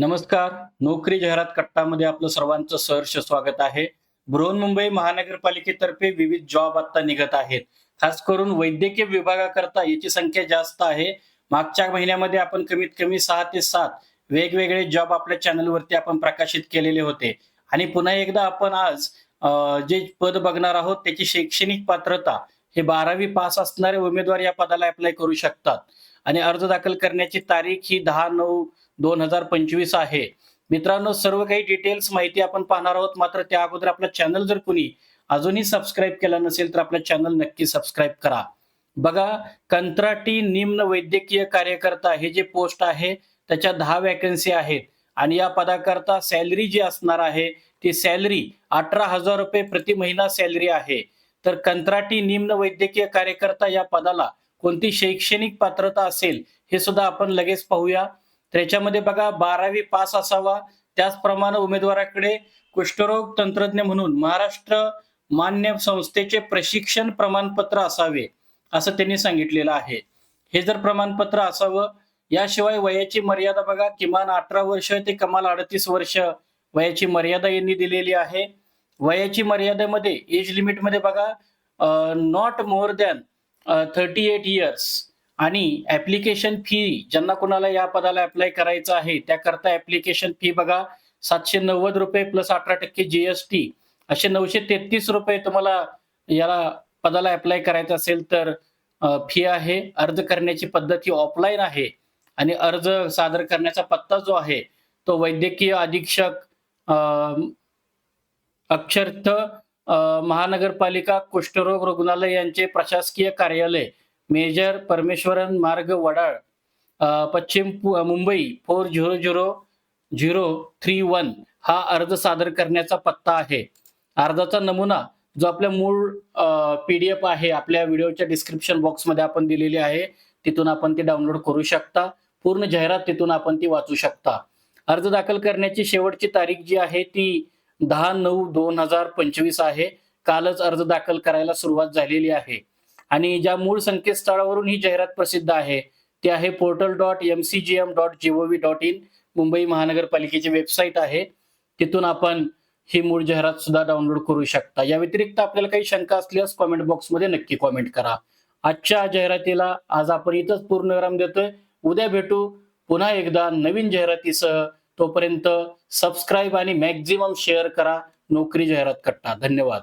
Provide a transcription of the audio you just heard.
नमस्कार. नोकरी जाहिरात कट्टामध्ये आपलं सर्वांचं सहर्ष स्वागत आहे. बृहन्मुंबई महानगरपालिकेतर्फे विविध जॉब आता निघत आहेत. खास करून वैद्यकीय विभागाकरता याची संख्या जास्त आहे. मागच्या महिन्यामध्ये आपण कमीत कमी सहा ते सात वेगवेगळे जॉब आपल्या चॅनलवरती आपण प्रकाशित केलेले होते. आणि पुन्हा एकदा आपण आज जे पद बघणार आहोत त्याची शैक्षणिक पात्रता हे बारावी पास असणारे उमेदवार या पदाला अप्लाय करू शकतात. आणि अर्ज दाखल करण्याची तारीख ही दहा नऊ दोन हजार पंचवीस आहे. मित्रांनो सर्व काही डिटेल्स माहिती आपण पाहणार आहोत. मात्र त्या अगोदर आपला चॅनल जर कुणी अजूनही सबस्क्राईब केला नसेल तर आपलं चॅनल नक्की सबस्क्राईब करा. बघा कंत्राटी निम्न वैद्यकीय कार्यकर्ता हे जे पोस्ट आहे त्याच्या दहा वॅकन्सी आहेत. आणि या पदाकरता सॅलरी जी असणार आहे ती सॅलरी अठरा हजार रुपये प्रति महिना सॅलरी आहे. तर कंत्राटी निम्न वैद्यकीय कार्यकर्ता या पदाला कोणती शैक्षणिक पात्रता असेल हे सुद्धा आपण लगेच पाहूया. त्याच्यामध्ये बघा बारावी पास असावा त्याचप्रमाणे उमेदवाराकडे कुष्ठरोग तंत्रज्ञ म्हणून महाराष्ट्र मान्य संस्थेचे प्रशिक्षण प्रमाणपत्र असावे असं त्यांनी सांगितलेलं आहे. हे जर प्रमाणपत्र असावं याशिवाय वयाची मर्यादा बघा किमान अठरा वर्ष ते कमाल अडतीस वर्ष वयाची मर्यादा यांनी दिलेली आहे. वयाची मर्यादेमध्ये एज लिमिटमध्ये बघा not more than thirty eight years आणि ऍप्लिकेशन फी ज्यांना कोणाला या पदाला अप्लाय करायचं आहे त्याकरता ऍप्लिकेशन फी बघा सातशे नव्वद रुपये प्लस अठरा टक्के जीएसटी असे नऊशे तेहतीस रुपये तुम्हाला याला पदाला अप्लाय करायचं असेल तर फी आहे. अर्ज करण्याची पद्धत ही ऑफलाईन आहे. आणि अर्ज सादर करण्याचा पत्ता जो आहे तो वैद्यकीय अधीक्षक अक्षर्थ महानगरपालिका कुष्ठरोग रुग्णालय यांचे प्रशासकीय कार्यालय मेजर परमेश्वरन मार्ग वडाळ पश्चिम Mumbai four zero zero zero three one हा अर्ज सादर करण्याचा पत्ता आहे. अर्जाचा नमुना जो आपल्या मूळ पीडीएफ आहे आपल्या व्हिडिओच्या डिस्क्रिप्शन बॉक्समध्ये आपण दिलेली आहे तिथून आपण ती डाउनलोड करू शकता. पूर्ण जाहिरात तिथून आपण ती वाचू शकता. अर्ज दाखल करण्याची शेवटची तारीख जी आहे ती दहा नऊ दोन हजार पंचवीस आहे. कालच अर्ज दाखल करायला सुरुवात झालेली आहे. आणि ज्या मूळ संकेतस्थळावरून ही जाहिरात प्रसिद्ध आहे ते आहे portal dot M C G M dot G O V dot in Mumbai महानगरपालिकेची वेबसाईट आहे. तिथून आपण ही मूळ जाहिरात सुद्धा डाउनलोड करू शकता. या व्यतिरिक्त आपल्याला काही शंका असल्यास कॉमेंट बॉक्समध्ये नक्की कॉमेंट करा. आजच्या जाहिरातीला आज आपण इथंच पूर्णविराम देतोय. उद्या भेटू. पुन्हा एकदा नवीन जाहिरातीसह तोपर्यंत सबस्क्राईब आणि मॅक्झिमम शेअर करा. नोकरी जाहिरात कट्टा. धन्यवाद.